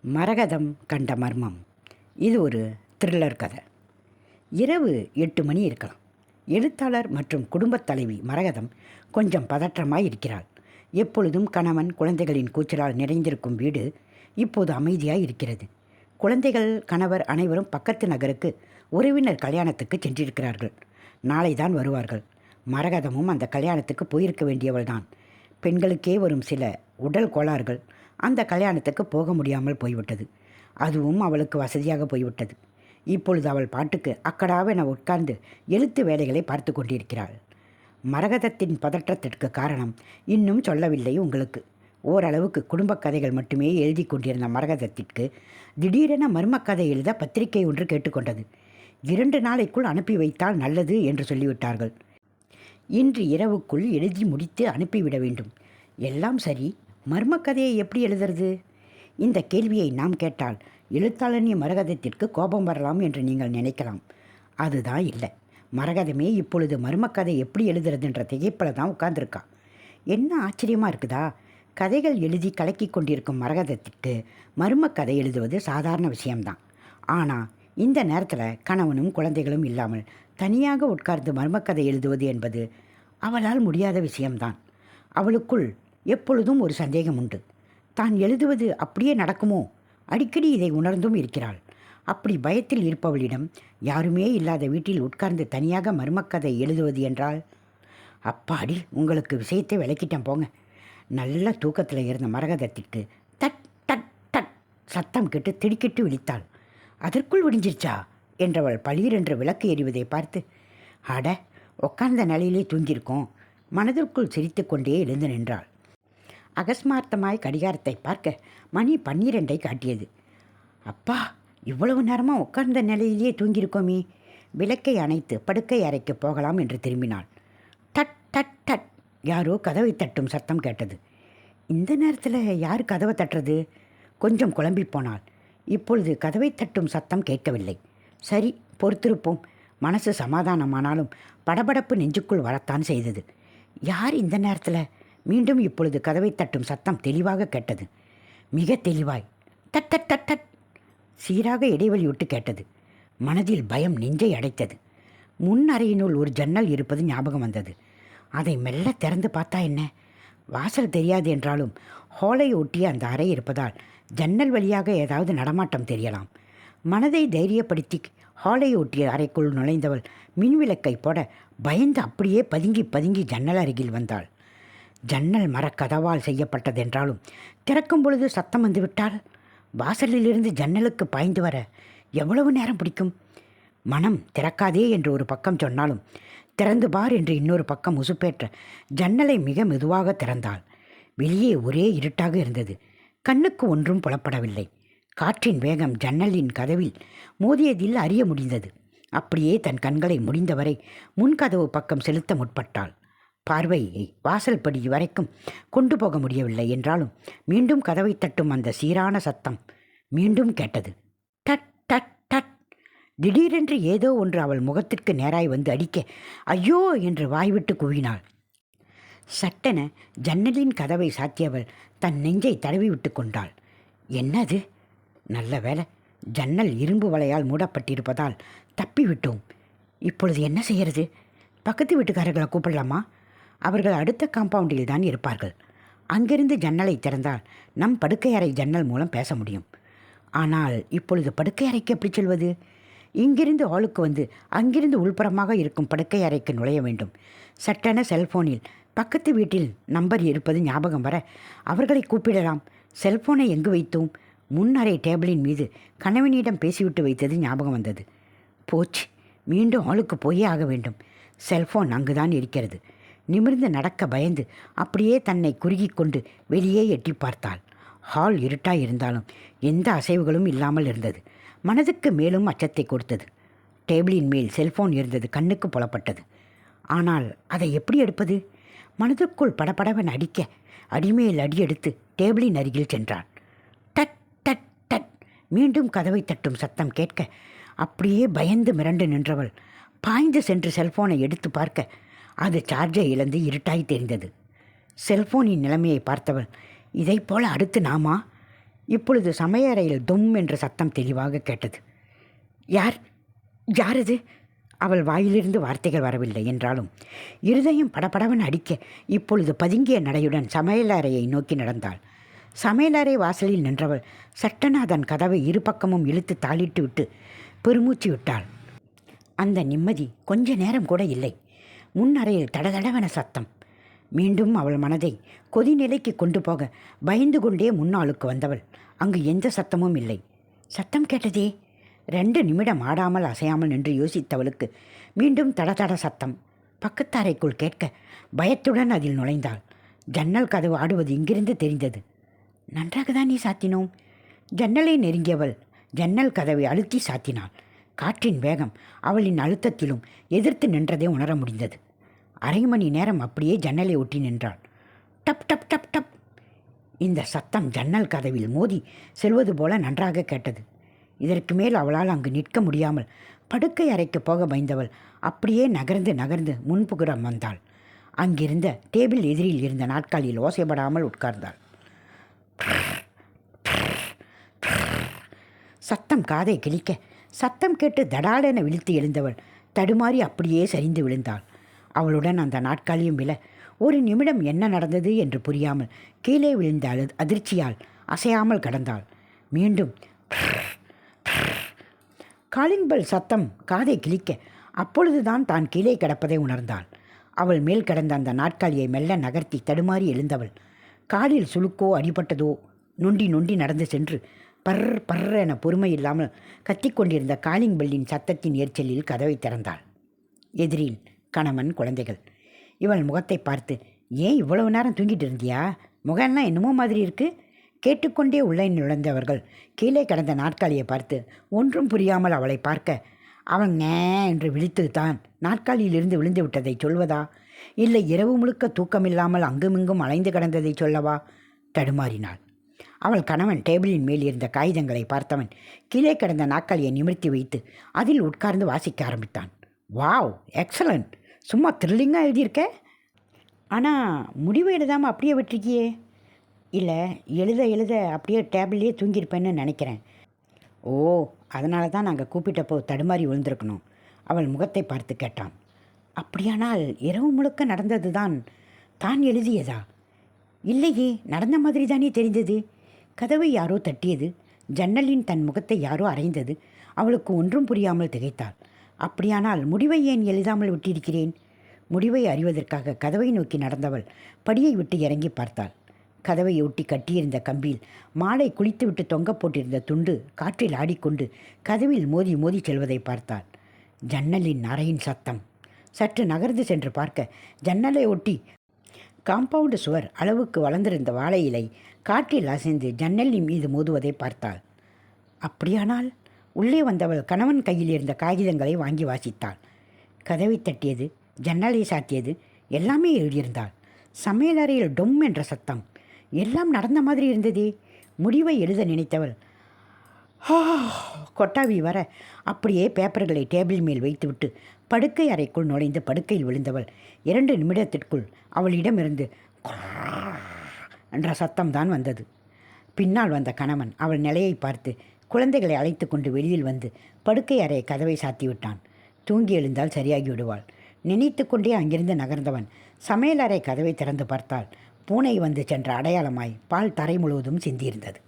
மரகதம் கண்ட மர்மம். இது ஒரு த்ரில்லர் கதை. இரவு எட்டு மணி இருக்கலாம். எழுத்தாளர் மற்றும் குடும்பத் தலைவி மரகதம் கொஞ்சம் பதற்றமாய் இருக்கிறாள். எப்பொழுதும் கணவன் குழந்தைகளின் கூச்சலால் நிறைந்திருக்கும் வீடு இப்போது அமைதியாய் இருக்கிறது. குழந்தைகள் கணவர் அனைவரும் பக்கத்து நகருக்கு உறவினர் கல்யாணத்துக்கு சென்றிருக்கிறார்கள். நாளை தான் வருவார்கள். மரகதமும் அந்த கல்யாணத்துக்கு போயிருக்க வேண்டியவள்தான். பெண்களுக்கே வரும் சில உடல் கோளாறுகள் அந்த கல்யாணத்துக்கு போக முடியாமல் போய்விட்டது. அதுவும் அவளுக்கு வசதியாக போய்விட்டது. இப்பொழுது அவள் பாட்டுக்கு அக்கடாவென உட்கார்ந்து எழுத்து வேலைகளை பார்த்து கொண்டிருக்கிறாள். மரகதத்தின் பதற்றத்திற்கு காரணம் இன்னும் சொல்லவில்லை உங்களுக்கு. ஓரளவுக்கு குடும்ப கதைகள் மட்டுமே எழுதி கொண்டிருந்த மரகதத்திற்கு திடீரென மர்மக் கதை எழுத பத்திரிகை ஒன்று கேட்டுக்கொண்டது. இரண்டு நாளைக்குள் அனுப்பி வைத்தால் நல்லது என்று சொல்லிவிட்டார்கள். இன்று இரவுக்குள் எழுதி முடித்து அனுப்பிவிட வேண்டும். எல்லாம் சரி. மர்ம கதையை எப்படி எழுதுறது? இந்த கேள்வியை நாம் கேட்டால் எழுத்தாளனி மரகதத்திற்கு கோபம் வரலாம் என்று நீங்கள் நினைக்கலாம். அதுதான் இல்லை. மரகதமே இப்பொழுது மர்மக்கதை எப்படி எழுதுறதுன்ற திகைப்பில் தான் உட்கார்ந்துருக்கா. என்ன ஆச்சரியமாக இருக்குதா? கதைகள் எழுதி கலக்கி கொண்டிருக்கும் மரகதத்திற்கு மர்மக்கதை எழுதுவது சாதாரண விஷயம்தான். ஆனால் இந்த நேரத்தில் கணவனும் குழந்தைகளும் இல்லாமல் தனியாக உட்கார்ந்து மர்மக்கதை எழுதுவது என்பது அவளால் முடியாத விஷயம்தான். அவளுக்குள் எப்பொழுதும் ஒரு சந்தேகம் உண்டு. தான் எழுதுவது அப்படியே நடக்குமோ? அடிக்கடி இதை உணர்ந்தும் இருக்கிறாள். அப்படி பயத்தில் இருப்பவளிடம் யாருமே இல்லாத வீட்டில் உட்கார்ந்து தனியாக மர்மக்கதை எழுதுவது என்றால்? அப்பாடி உங்களுக்கு விஷயத்தை விளக்கிட்டேன் போங்க. நல்ல தூக்கத்தில் இருந்த மரகதத்திற்கு தட் டட் டட் சத்தம் கேட்டு திடுக்கிட்டு விழித்தாள். அதற்குள் விடிஞ்சிருச்சா? என்றவள் பளீரென்று விளக்கு எறிவதை பார்த்து அட உட்கார்ந்த நிலையிலே தூங்கியிருக்கோம். மனதிற்குள் சிரித்துக்கொண்டே எழுந்து நின்றாள். அகஸ்மார்த்தமாய் கடிகாரத்தை பார்க்க மணி பன்னிரெண்டை காட்டியது. அப்பா இவ்வளவு நேரமாக உட்கார்ந்த நிலையிலேயே தூங்கியிருக்கோமே. விளக்கை அணைத்து படுக்கை அறைக்கு போகலாம் என்று திரும்பினாள். டட் டட் டட் யாரோ கதவை தட்டும் சத்தம் கேட்டது. இந்த நேரத்தில் யார் கதவை தட்டுறது? கொஞ்சம் குழம்பி போனாள். இப்பொழுது கதவை தட்டும் சத்தம் கேட்கவில்லை. சரி பொறுத்திருப்போம். மனசு சமாதானமானாலும் படபடப்பு நெஞ்சுக்குள் வரத்தான் செய்தது. யார் இந்த நேரத்தில் மீண்டும் இப்பொழுது கதவை தட்டும் சத்தம் தெளிவாக கேட்டது. மிக தெளிவாய் தட் தட் தட் தட் சீராக இடைவெளி விட்டு கேட்டது. மனதில் பயம் நெஞ்சை அடைத்தது. முன் அறையினுள் ஒரு ஜன்னல் இருப்பது ஞாபகம் வந்தது. அதை மெல்ல திறந்து பார்த்தா என்ன? வாசல் தெரியாது என்றாலும் ஹாலை ஒட்டிய அந்த அறை இருப்பதால் ஜன்னல் வழியாக ஏதாவது நடமாட்டம் தெரியலாம். மனதை தைரியப்படுத்தி ஹாலை ஒட்டிய அறைக்குள் நுழைந்தவள் மின்விளக்கை போட பயந்து அப்படியே பதுங்கி பதுங்கி ஜன்னல் அருகில் வந்தாள். ஜன்னல் மரக்கதவால் செய்யப்பட்டதென்றாலும் திறக்கும் பொழுது சத்தம் வந்துவிட்டால் வாசலிலிருந்து ஜன்னலுக்கு பாய்ந்து வர எவ்வளவு நேரம் பிடிக்கும்? மனம் திறக்காதே என்று ஒரு பக்கம் சொன்னாலும் திறந்து பார் என்று இன்னொரு பக்கம் உசுப்பேற்ற ஜன்னலை மிக மெதுவாக திறந்தாள். வெளியே ஒரே இருட்டாக இருந்தது. கண்ணுக்கு ஒன்றும் புலப்படவில்லை. காற்றின் வேகம் ஜன்னலின் கதவில் மோதியதில் அறிய முடிந்தது. அப்படியே தன் கண்களை முடிந்தவரை முன்கதவு பக்கம் செலுத்த முற்பட்டாள். பார்வையை வாசல் படி வரைக்கும் கொண்டு போக முடியவில்லை என்றாலும் மீண்டும் கதவை தட்டும் அந்த சீரான சத்தம் மீண்டும் கேட்டது. டட் டட் டட் திடீரென்று ஏதோ ஒன்று அவள் முகத்திற்கு நேராய் வந்து அடிக்க ஐயோ! என்று வாய்விட்டு கூவினாள். சட்டென ஜன்னலின் கதவை சாத்தியவள் தன் நெஞ்சை தடவி விட்டு கொண்டாள். என்னது? நல்ல வேலை ஜன்னல் இரும்பு வலையால் மூடப்பட்டிருப்பதால் தப்பிவிட்டோம். இப்பொழுது என்ன செய்யறது? பக்கத்து வீட்டுக்காரர்களை கூப்பிடலாமா? அவர்கள் அடுத்த காம்பவுண்டில் தான் இருப்பார்கள். அங்கிருந்து ஜன்னலை திறந்தால் நம் படுக்கை அறை ஜன்னல் மூலம் பேச முடியும். ஆனால் இப்பொழுது படுக்கை அறைக்கு எப்படி செல்வது? இங்கிருந்து ஹாலுக்கு வந்து அங்கிருந்து உள்புறமாக இருக்கும் படுக்கை அறைக்கு நுழைய வேண்டும். சட்டென செல்போனில் பக்கத்து வீட்டில் நம்பர் இருப்பது ஞாபகம் வர அவர்களை கூப்பிடலாம். செல்போனை எங்கு வைத்தோம்? முன்னறை டேபிளின் மீது கணவனிடம் பேசிவிட்டு வைத்தது ஞாபகம் வந்தது. போச்சு மீண்டும் ஹாலுக்கு போயே ஆக வேண்டும். செல்போன் அங்குதான் இருக்கிறது. நிமிர்ந்து நடக்க பயந்து அப்படியே தன்னை குறுகி கொண்டு வெளியே எட்டி பார்த்தாள். ஹால் இருட்டாய் இருந்தாலும் எந்த அசைவுகளும் இல்லாமல் இருந்தது. மனதுக்கு மேலும் அச்சத்தை கொடுத்தது. டேபிளின் மேல் செல்போன் இருந்தது கண்ணுக்கு புலப்பட்டது. ஆனால் அதை எப்படி எடுப்பது? மனதுக்குள் படபடவன் அடிக்க அடிமேல் அடியெடுத்து டேபிளின் அருகில் சென்றான் டட் டட் டட். மீண்டும் கதவை தட்டும் சத்தம் கேட்க அப்படியே பயந்து மிரண்டு நின்றவள் பாய்ந்து சென்று செல்போனை எடுத்து பார்க்க அது சார்ஜை இழந்து இருட்டாய் தெரிந்தது. செல்போனின் நிலைமையை பார்த்தவள் இதைப் போல அடுத்து நாமா? இப்பொழுது சமையறையில் தும் என்ற சத்தம் தெளிவாக கேட்டது. யார்? யார் அது அவள் வாயிலிருந்து வார்த்தைகள் வரவில்லை என்றாலும் இருதயம் படபடவன் அடிக்க இப்பொழுது பதுங்கிய நடையுடன் சமையலறையை நோக்கி நடந்தாள். சமையலறை வாசலில் நின்றவள் சட்டநாதன் கதவை இரு பக்கமும் இழுத்து தாளிட்டு விட்டு பெருமூச்சு விட்டாள். அந்த நிம்மதி கொஞ்ச நேரம் கூட இல்லை. முன்னறையில் தடதடவென சத்தம். மீண்டும் அவள் மனதை கொதிநிலைக்கு கொண்டு போக பயந்து கொண்டே முன்னாளுக்கு வந்தவள். அங்கு எந்த சத்தமும் இல்லை. சத்தம் கேட்டதே? ரெண்டு நிமிடம் ஆடாமல் அசையாமல் நின்று யோசித்தவளுக்கு மீண்டும் தடதட சத்தம். பக்கத்தாரைக்குள் கேட்க பயத்துடன் அதில் நுழைந்தாள். ஜன்னல் கதவு ஆடுவது இங்கிருந்து தெரிந்தது. நன்றாக தான் நீ சாத்தினோம்? ஜன்னலை நெருங்கியவள் ஜன்னல் கதவை அழுத்தி சாத்தினாள். காற்றின் வேகம் அவளின் அழுத்தத்திலும் எதிர்த்து நின்றதை உணர முடிந்தது. அரை மணி நேரம் அப்படியே ஜன்னலை ஒட்டி நின்றாள். டப் டப் டப் டப். இந்த சத்தம் ஜன்னல் கதவில் மோதி செல்வது போல நன்றாக கேட்டது. இதற்கு மேல் அவளால் அங்கு நிற்க முடியாமல் படுக்கை அறைக்கு போக பயந்தவள் அப்படியே நகர்ந்து நகர்ந்து முன்புகுறம் வந்தாள். அங்கிருந்த டேபிள் எதிரில் இருந்த நாட்காலில் ஓசைப்படாமல் உட்கார்ந்தாள். சத்தம் காதை கிழிக்க சத்தம் கேட்டு தடாலென விழித்து எழுந்தவள் தடுமாறி அப்படியே சரிந்து விழுந்தாள். அவளுடன் அந்த நாட்காலியும் விழ ஒரு நிமிடம் என்ன நடந்தது என்று புரியாமல் கீழே விழுந்த அழு அதிர்ச்சியால் அசையாமல் கடந்தாள். மீண்டும் காலிங் பெல் சத்தம் காதை கிழிக்க அப்பொழுதுதான் தான் கீழே கிடப்பதை உணர்ந்தாள். அவள் மேல் கிடந்த அந்த நாட்காலியை மெல்ல நகர்த்தி தடுமாறி எழுந்தவள். காலில் சுளுக்கோ அடிபட்டதோ நொண்டி நொண்டி நடந்து சென்று பர் பர் என பொறுமை இல்லாமல் கத்திக்கொண்டிருந்த காலிங் பெல்லின் சத்தத்தின் எரிச்சலில் கதவை திறந்தாள். எதிரில் கணவன் குழந்தைகள். இவள் முகத்தை பார்த்து ஏன் இவ்வளவு நேரம் தூங்கிட்டு இருந்தியா? முகம்லாம் என்னமோ மாதிரி இருக்கு. கேட்டுக்கொண்டே உள்ளே நுழைந்தவர்கள் கீழே கிடந்த நாற்காலியை பார்த்து ஒன்றும் புரியாமல் அவளை பார்க்க. அவன் நே என்று விழித்து தான் நாற்காலியிலிருந்து விழுந்து விட்டதை சொல்வதா? இல்லை இரவு முழுக்க தூக்கமில்லாமல் அங்குமிங்கும் அலைந்து கிடந்ததை சொல்லவா? தடுமாறினாள். அவள் கணவன் டேபிளின் மேல் இருந்த காகிதங்களை பார்த்தவன் கீழே கிடந்த நாற்காலியை நிமிர்த்தி வைத்து அதில் உட்கார்ந்து வாசிக்க ஆரம்பித்தான். Wow excellent. சும்மா த்ரில்லிங்காக எழுதியிருக்க? ஆனால் முடிவு எழுதாமல் அப்படியே விட்டுருக்கியே. இல்லை எழுத எழுத அப்படியே டேபிள்லேயே தூங்கியிருப்பேன்னு நினைக்கிறேன். ஓ அதனால தான் நாங்கள் கூப்பிட்டப்போ தடுமாறி விழுந்திருக்கணும். அவள் முகத்தை பார்த்து கேட்டான். அப்படியானால் இரவு முழுக்க நடந்தது தான் தான் எழுதியதா? இல்லையே நடந்த மாதிரி தானே தெரிந்தது. கதவை யாரோ தட்டியது. ஜன்னலின் தன் முகத்தை யாரோ அரைந்தது அவளுக்கு ஒன்றும் புரியாமல் திகைத்தாள். அப்படியானால் முடிவை ஏன் எழுதாமல் விட்டிருக்கிறேன்? முடிவை அறிவதற்காக கதவை நோக்கி நடந்தவள் படியை விட்டு இறங்கி பார்த்தாள். கதவை ஒட்டி கட்டியிருந்த கம்பியில் மாலை குளித்துவிட்டு தொங்க போட்டிருந்த துண்டு காற்றில் ஆடிக்கொண்டு கதவில் மோதி மோதி செல்வதை பார்த்தாள். ஜன்னலின் அறையின் சத்தம். சற்று நகர்ந்து சென்று பார்க்க ஜன்னலை ஒட்டி காம்பவுண்டு சுவர் அளவுக்கு வளர்ந்திருந்த வாழை இலை காற்றில் அசைந்து ஜன்னலின் மீது மோதுவதை பார்த்தாள். அப்படியானால் உள்ளே வந்தவள் கணவன் கையில் இருந்த காகிதங்களை வாங்கி வாசித்தாள். கதவை தட்டியது ஜன்னலை சாத்தியது எல்லாமே எழுதியிருந்தாள். சமையலறையில் டொம் என்ற சத்தம். எல்லாம் நடந்த மாதிரி இருந்ததே. முடிவை எழுத நினைத்தவள் "ஆ!" கொட்டாவி வர. அப்படியே பேப்பர்களை டேபிள் மேல் வைத்துவிட்டு படுக்கை அறைக்குள் நுழைந்து படுக்கையில் விழுந்தவள். இரண்டு நிமிடத்திற்குள் அவளிடமிருந்து என்ற சத்தம்தான் வந்தது. பின்னால் வந்த கணவன் அவள் நிலையை பார்த்து குழந்தைகளை அழைத்து கொண்டு வெளியில் வந்து படுக்கை அறை கதவை சாத்திவிட்டான். தூங்கி எழுந்தால் சரியாகி விடுவாள் நினைத்து கொண்டே அங்கிருந்து நகர்ந்தவன் சமையலறை கதவை திறந்து பார்த்தால் பூனை வந்து சென்ற அடையாளமாய் பால் தரை முழுவதும் சிந்தியிருந்தது.